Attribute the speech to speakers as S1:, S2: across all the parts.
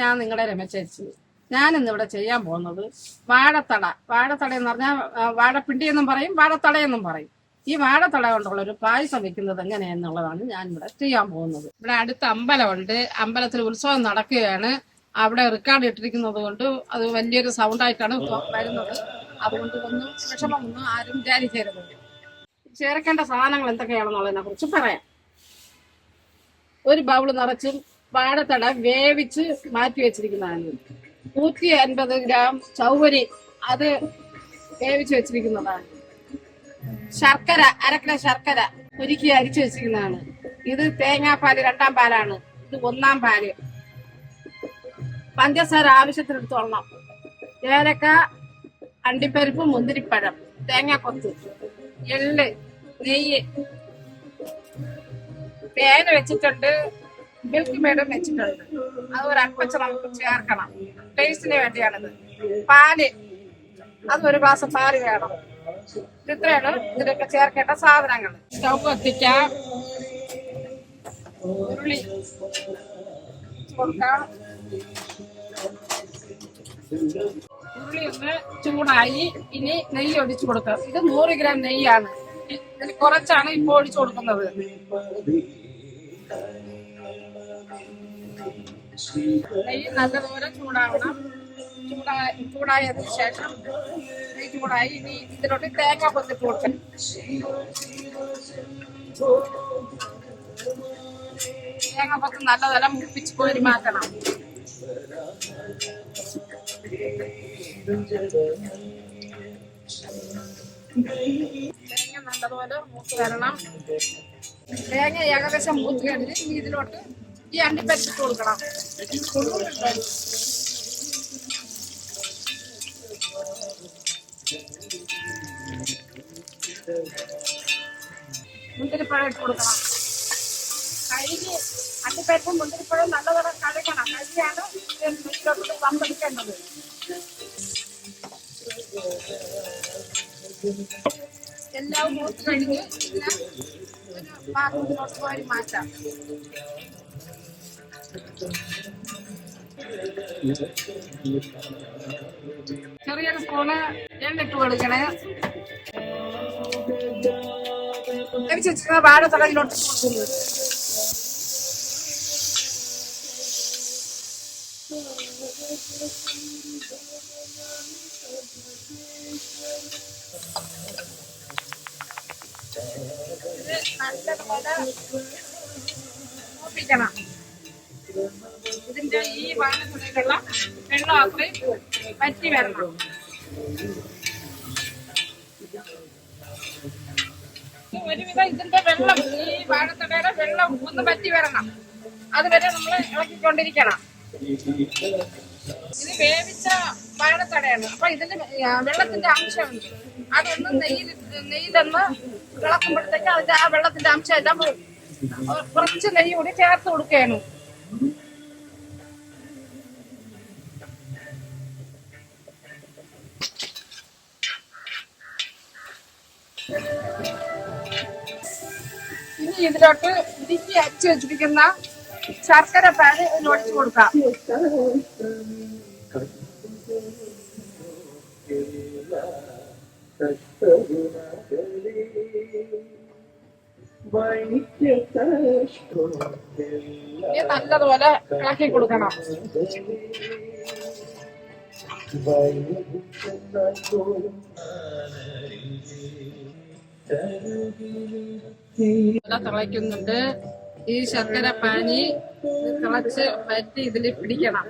S1: ഞാൻ നിങ്ങളുടെ രമചേച്ചി ഞാൻ ഇന്നിവിടെ ചെയ്യാൻ പോകുന്നത് വാഴത്തട. വാഴത്തട എന്ന് പറഞ്ഞാൽ വാഴപ്പിണ്ടി എന്നും പറയും വാഴത്തട എന്നും പറയും. ഈ വാഴത്തട കൊണ്ടുള്ള ഒരു പായസം വെക്കുന്നത് എങ്ങനെയെന്നുള്ളതാണ് ഞാൻ ഇവിടെ ചെയ്യാൻ പോകുന്നത്. ഇവിടെ അടുത്ത അമ്പലമുണ്ട്. അമ്പലത്തിൽ ഉത്സവം നടക്കുകയാണ്. അവിടെ റെക്കോർഡ് ഇട്ടിരിക്കുന്നത് കൊണ്ട് അത് വലിയൊരു സൗണ്ടായിട്ടാണ് വരുന്നത്. അതുകൊണ്ട് ഒന്നും വിഷമമൊന്നും ആരും വിചാരിക്കരുത്. ചേർക്കേണ്ട സാധനങ്ങൾ എന്തൊക്കെയാണെന്നുള്ളതിനെ കുറിച്ച് പറയാം. ഒരു ബൗൾ നിറച്ചും വാഴത്തട വേവിച്ച് മാറ്റി വെച്ചിരിക്കുന്നതാണ്. നൂറ്റി അൻപത് ഗ്രാം ചൗവരി അത് വേവിച്ച് വെച്ചിരിക്കുന്നതാണ്. ശർക്കര അരക്കില ശർക്കര ഒരുക്കി അരിച്ചു വെച്ചിരിക്കുന്നതാണ്. ഇത് തേങ്ങാപ്പാൽ രണ്ടാം പാലാണ് ഇത് ഒന്നാം പാൽ. പഞ്ചസാര ആവശ്യത്തിനെടുത്തോളണം ഏലക്ക അണ്ടിപ്പരിപ്പ് മുന്തിരിപ്പഴം തേങ്ങാക്കൊത്ത് എള്ള് നെയ്യ്. പേന വെച്ചിട്ടുണ്ട്. മിൽക്ക് മേഡം വെച്ചിട്ടുണ്ട്. അത് ഒരു അൽപ്പച്ച നമുക്ക് ചേർക്കണം. ടേസ്റ്റിന് വേണ്ടിയാണിത്. പാൽ. അത് ഒരു ഗ്ലാസ് പാൽ വേണം. ഇത്രയാണ് ഇതിലൊക്കെ ചേർക്കേണ്ട സാധനങ്ങൾ. സ്റ്റൗ കത്തിക്കാം. ഉരുളി കൊടുക്കാം. ഉരുളി ഒന്ന് ചൂടായി. ഇനി നെയ്യ് ഒഴിച്ചു കൊടുക്കാം. ഇത് നൂറ് ഗ്രാം നെയ്യാണ്. കുറച്ചാണ് ഇപ്പോൾ ഒഴിച്ചു കൊടുക്കുന്നത്. നല്ലതുപോലെ ചൂടാവണം. ചൂടായി ചൂടായതിനു ശേഷം ചൂടായി ഇനി ഇതിലോട്ട് തേങ്ങ പൊത്തിട്ട് കൊടുക്കണം. തേങ്ങ പൊത്ത് നല്ലതല്ല മുപ്പിച്ച് കോരി മാറ്റണം തേങ്ങ നല്ലതുപോലെ മൂത്ത് വരണം. തേങ്ങ ഏകദേശം മൂത്ത് കഴിഞ്ഞ് ഇനി ഇതിലോട്ട് ഈ അണ്ടിപ്പരിച്ചിട്ട് കൊടുക്കണം. മുന്തിരിപ്പഴം ഇട്ട് കൊടുക്കണം. കഴുകി അണ്ടിപ്പരിപ്പും മുന്തിരിപ്പഴം നല്ലതരം കഴുകണം. കഴുകിയാണ് ഇതിലോട്ട് വമ്പടിക്കേണ്ടത്. എല്ലാം മൂത്ത് ഇതിനെ ഒരു പാത്രത്തിലോട്ട് കോരി മാറ്റാം. ചെറിയൊരു സ്പൂണ് എണ്ണിട്ട് കൊടുക്കണേ. വേവിച്ച് വെച്ചിരിക്കുന്ന വാഴ തടയിലോട്ട് കൊടുക്കുന്നത് ഇത് നല്ലതുപോലെ മൂപ്പിക്കണം. ഇതിന്റെ ഈ വാഴത്തുള്ളിലുള്ള വെള്ളം അത്രയും പറ്റി വരണം. ഒരുവിധം ഇതിന്റെ വെള്ളം ഈ വാഴത്തടയുടെ വെള്ളം ഒന്ന് പറ്റി വരണം. അതുവരെ നമ്മൾ ഇളക്കിക്കൊണ്ടിരിക്കണം. ഇത് വേവിച്ച വാഴത്തടയാണ്. അപ്പൊ ഇതിന്റെ വെള്ളത്തിന്റെ അംശമുണ്ട്. അതൊന്ന് നെയ്യിൽ നെയ്യിലൊന്ന് ഇളക്കുമ്പോഴത്തേക്ക് അതിന്റെ ആ വെള്ളത്തിന്റെ അംശം എല്ലാം കുറച്ച് നെയ്യ് കൂടി ചേർത്ത് കൊടുക്കുകയാണ്. ഇനി ഇതിലോട്ട് ഇടുക്കി അച്ചു വെച്ചിരിക്കുന്ന ശർക്കര പാന് ഒഴിച്ചു കൊടുക്കാം. ഇനി നല്ലതുപോലെ ഇളക്കി കൊടുക്കണം. നല്ല തിളയ്ക്കുന്നുണ്ട്. ഈ ശർക്കര പാനി തിളച്ച് പറ്റി ഇതിൽ പിടിക്കണം.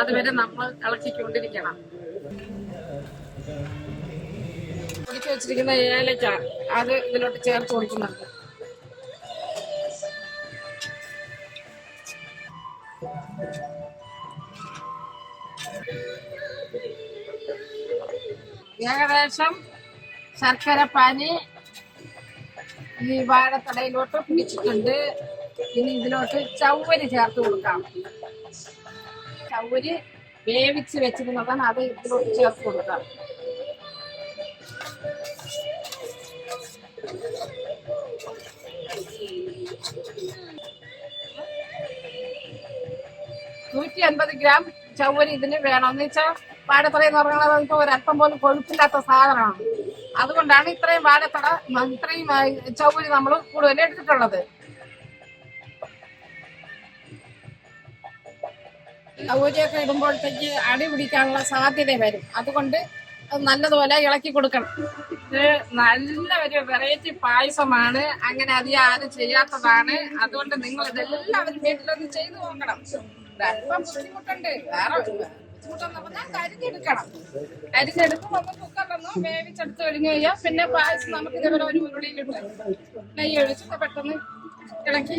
S1: അതുവരെ നമ്മൾ ഇളക്കിക്കൊണ്ടിരിക്കണം. പൊടിച്ചു വെച്ചിരിക്കുന്ന ഏലക്ക അത് ഇതിലോട്ട് ചേർത്ത് കൊടുക്കുന്നുണ്ട് ഏകദേശം ശർക്കര പാനി ഈ വാഴത്തടയിലോട്ട് പിടിച്ചിട്ടുണ്ട്. ഇനി ഇതിലോട്ട് ചവ്വരി ചേർത്ത് കൊടുക്കാം. ചവ്വരി വേവിച്ച് വെച്ചിരുന്നതാണ് അത് ഇതിലോട്ട് ചേർത്ത് കൊടുക്കാം. നൂറ്റി അൻപത് ഗ്രാം ചവ്വരി ഇതിന് വേണം എന്ന് വെച്ചാൽ വാഴത്തറ എന്ന് പറയുന്നത് നമുക്ക് ഒരല്പം പോലും കൊഴുപ്പില്ലാത്ത സാധനമാണ്. അതുകൊണ്ടാണ് ഇത്രയും വാഴത്തറ ഇത്രയും ചവ്വരി നമ്മൾ കൂടുതൽ എടുത്തിട്ടുള്ളത്. ചവ്വരിയൊക്കെ ഇടുമ്പോഴത്തേക്ക് അടി പിടിക്കാനുള്ള സാധ്യത വരും. അതുകൊണ്ട് അത് നല്ലതുപോലെ ഇളക്കി കൊടുക്കണം. ഇത് നല്ല ഒരു വെറൈറ്റി പായസമാണ്. അങ്ങനെ അധികം ആരും ചെയ്യാത്തതാണ്. അതുകൊണ്ട് നിങ്ങൾ ഇതെല്ലാവരും വീട്ടിലൊന്ന് ചെയ്തു നോക്കണം. അല്പം ബുദ്ധിമുട്ടുണ്ട്. വേറെ ബുദ്ധിമുട്ടെന്ന് പറഞ്ഞാൽ അരിഞ്ഞെടുക്കണം അരിഞ്ഞെടുക്കും നമ്മൾ കുക്കറിലൊന്ന് വേവിച്ചെടുത്ത് കഴിഞ്ഞ് കഴിഞ്ഞാൽ പിന്നെ പായസം നമുക്ക് ഇതേപോലെ ഒരു ഉരുളിയിലിട്ട് നെയ്യ് ഒഴിച്ചിട്ട് പെട്ടെന്ന് ഇളക്കി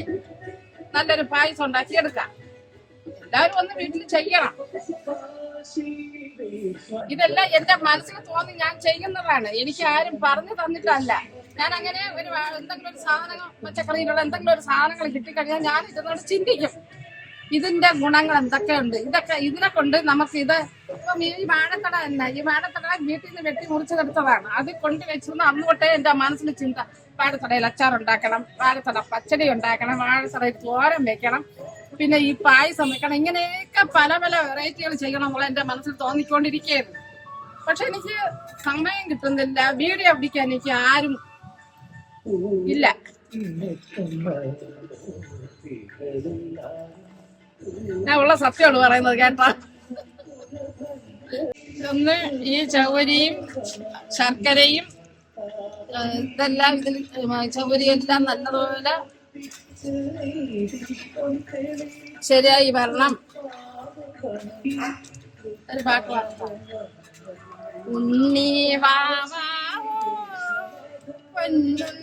S1: നല്ലൊരു പായസം ഉണ്ടാക്കി എടുക്കാം എല്ലാവരും ഒന്ന് വീട്ടിൽ ചെയ്യണം. ഇതെല്ലാം എന്റെ മനസ്സിൽ തോന്നി ഞാൻ ചെയ്യുന്നതാണ്. എനിക്ക് ആരും പറഞ്ഞു തന്നിട്ടല്ല. ഞാൻ അങ്ങനെ ഒരു എന്തെങ്കിലും ഒരു സാധനങ്ങൾ പച്ചക്കറിയിലുള്ള എന്തെങ്കിലും ഒരു സാധനങ്ങൾ കിട്ടിക്കഴിഞ്ഞാൽ ഞാൻ ഇതെന്നോട് ചിന്തിക്കും. ഇതിന്റെ ഗുണങ്ങൾ എന്തൊക്കെയുണ്ട്? ഇതൊക്കെ ഇതിനെ കൊണ്ട് നമുക്ക് ഇത് ഇപ്പം ഈ വാഴത്തട തന്നെ ഈ വാഴത്തട വീട്ടിൽ നിന്ന് വെട്ടി മുറിച്ചെടുത്തതാണ്. അത് കൊണ്ട് വെച്ചിരുന്ന അന്ന് തൊട്ടേ എന്റെ മനസ്സിൽ ചിന്ത വാഴത്തടയിൽ അച്ചാർ ഉണ്ടാക്കണം വാഴത്തട പച്ചടി ഉണ്ടാക്കണം വാഴത്തടയിൽ തോരൻ വെക്കണം പിന്നെ ഈ പായസം വെക്കണം. ഇങ്ങനെയൊക്കെ പല പല വെറൈറ്റികൾ ചെയ്യണം എന്നുള്ള എന്റെ മനസ്സിൽ തോന്നിക്കൊണ്ടിരിക്കുകയായിരുന്നു. പക്ഷെ എനിക്ക് സമയം കിട്ടുന്നില്ല വീഡിയോ പിടിക്കാൻ എനിക്ക് ആരും ഇല്ല. ഞാൻ ഉള്ള സത്യമാണ് പറയുന്നത് കേട്ടോ. ഒന്ന് ഈ ചവരിയും ശർക്കരയും ഇതെല്ലാം ഇതിൽ ചവരിയെല്ലാം നല്ലതുപോലെ ശരിയായി വരണം. ഒരു പാട്ട് പാടാം. ഉണ്ണി വാവാ പൊന്നുണ്ണി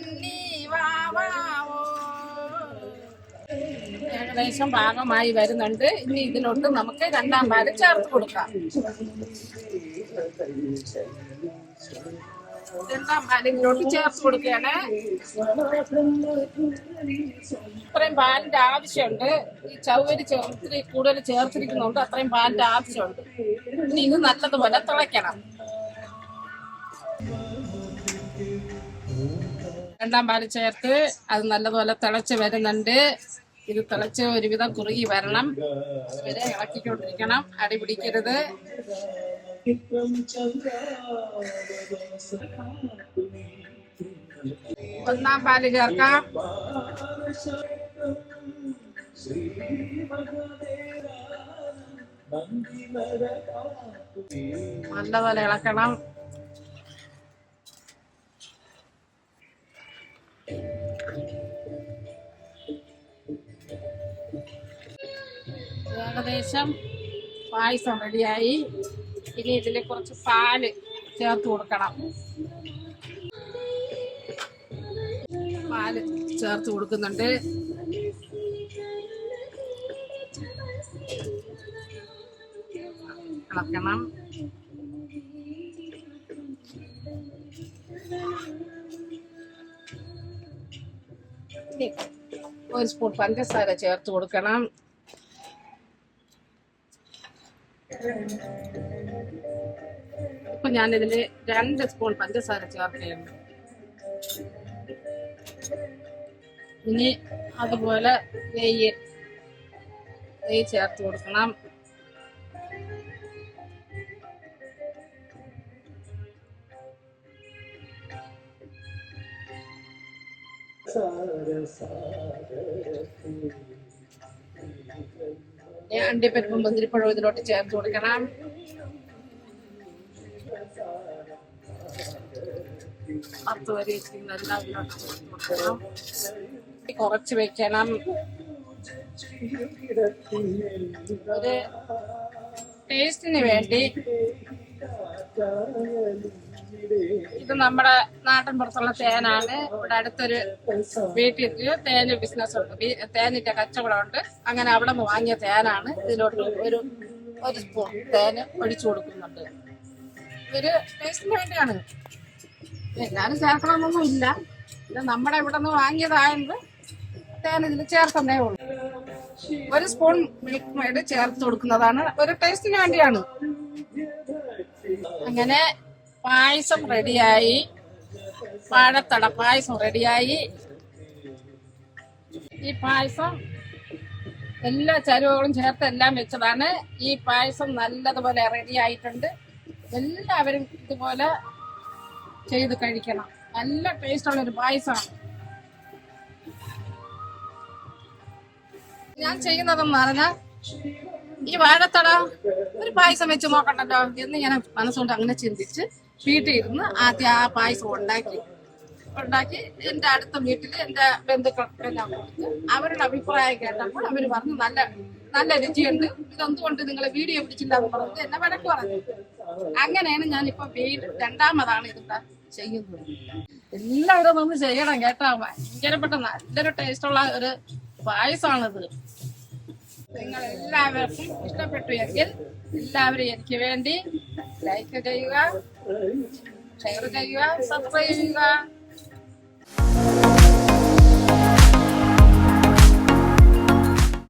S1: ഏകദേശം ഭാഗമായി വരുന്നുണ്ട്. ഇനി ഇതിലോട്ട് നമുക്ക് രണ്ടാം പാൽ ചേർത്ത് കൊടുക്കാം. രണ്ടാം പാൽ ഇതിലോട്ട് ചേർത്ത് കൊടുക്കുകയാണ്. ഇത്രയും പാലിന്റെ ആവശ്യമുണ്ട്. ഈ ചവരി ചേർത്തി കൂടുതൽ ചേർത്തിരിക്കുന്നുണ്ട്. അത്രയും പാലിന്റെ ആവശ്യമുണ്ട്. ഇനി ഇത് നല്ലതുപോലെ തിളയ്ക്കണം. രണ്ടാം പാൽ ചേർത്ത് അത് നല്ലതുപോലെ തിളച്ച് വരുന്നുണ്ട്. ഇത് തിളച്ച് ഒരുവിധം കുറുകി വരണം. അതുവരെ ഇളക്കിക്കൊണ്ടിരിക്കണം. അടി പിടിക്കരുത്. ഒന്നാം പാൽ ചേർക്കാം. നല്ലപോലെ ഇളക്കണം. ഏകദേശം പായസം റെഡിയായി. ഇനി ഇതിൽ കുറച്ച് പാൽ ചേർത്ത് കൊടുക്കണം. പാൽ ചേർത്ത് കൊടുക്കുന്നുണ്ട്. ഇളക്കണം ഒരു സ്പൂൺ പഞ്ചസാര ചേർത്ത് കൊടുക്കണം. ഇപ്പൊ ഞാനിതിൽ രണ്ട് സ്പൂൺ പഞ്ചസാര ചേർക്കുകയുണ്ട് ഇനി അതുപോലെ നെയ്യ് നെയ്യ് ചേർത്ത് കൊടുക്കണം. അണ്ടിപ്പരിപ്പും മുന്തിരിപ്പഴവും ഇതിലോട്ട് ചേർത്ത് കൊടുക്കണം. പത്ത് വരെ ഇതിലോട്ട് കൊടുക്കണം കുറച്ച് വെക്കണം ഒരു ടേസ്റ്റിന് വേണ്ടി ഇത് നമ്മുടെ നാട്ടിൻ പുറത്തുള്ള തേനാണ് ഇവിടെ അടുത്തൊരു വീട്ടിൽ തേന് ബിസിനസ് ഉണ്ട് തേനിന്റെ കച്ചവടമുണ്ട് അങ്ങനെ അവിടെ നിന്ന് വാങ്ങിയ തേനാണ് ഇതിലോട്ട് ഒരു ഒരു സ്പൂൺ തേന് ഒഴിച്ചു കൊടുക്കുന്നുണ്ട് ഒരു ടേസ്റ്റിന് വേണ്ടിയാണ്. എല്ലാരും ചേർക്കണമെന്നൊന്നും ഇല്ല ഇത് നമ്മുടെ ഇവിടെ നിന്ന് വാങ്ങിയതായത് തേൻ ഇതിൽ ചേർക്കുന്നേ ഉള്ളൂ. ഒരു സ്പൂൺ മിൽക്ക് മെയ്ഡ് ചേർത്ത് കൊടുക്കുന്നതാണ് ഒരു ടേസ്റ്റിന് വേണ്ടിയാണ്. അങ്ങനെ പായസം റെഡിയായി പാഴത്തട പായസം റെഡിയായി ഈ പായസം എല്ലാ ചരുവകളും ചേർത്ത് എല്ലാം വെച്ചതാണ്. ഈ പായസം നല്ലതുപോലെ റെഡി ആയിട്ടുണ്ട് എല്ലാവരും ഇതുപോലെ ചെയ്ത് കഴിക്കണം. നല്ല ടേസ്റ്റുള്ള ഒരു പായസമാണ് ഞാൻ ചെയ്യുന്നതെന്ന് പറഞ്ഞാൽ ഈ വാഴത്തട ഒരു പായസം വെച്ച് നോക്കണ്ടല്ലോ എന്ന് ഞാൻ മനസ്സുകൊണ്ട് അങ്ങനെ ചിന്തിച്ച് വീട്ടിൽ ഇരുന്ന് ആദ്യം ആ പായസം ഉണ്ടാക്കി. ഉണ്ടാക്കി എന്റെ അടുത്ത വീട്ടിൽ എന്റെ ബന്ധുക്കൾക്കെല്ലാം കൊടുത്ത് അവരുടെ അഭിപ്രായം കേട്ടപ്പോൾ അവർ പറഞ്ഞു നല്ല നല്ല രുചിയുണ്ട്. ഇതെന്തുകൊണ്ട് നിങ്ങൾ വീഡിയോ പിടിച്ചില്ല എന്ന് പറഞ്ഞിട്ട് എന്നെ വഴക്ക് പറഞ്ഞു. അങ്ങനെയാണ് ഞാൻ ഇപ്പൊ വീണ്ടും രണ്ടാമതാണ് ഇതിവിടെ ചെയ്യുന്നത് എല്ലാവരും ഒന്ന് ചെയ്യണം കേട്ടോ. ഭയങ്കരപ്പെട്ട നല്ലൊരു ടേസ്റ്റുള്ള ഒരു പായസമാണിത് നിങ്ങൾ എല്ലാവർക്കും ഇഷ്ടപ്പെട്ടു എങ്കിൽ എല്ലാവരും എനിക്ക് വേണ്ടി ലൈക്ക് ചെയ്യുക ഷെയർ ചെയ്യുക സബ്സ്ക്രൈബ് ചെയ്യുക.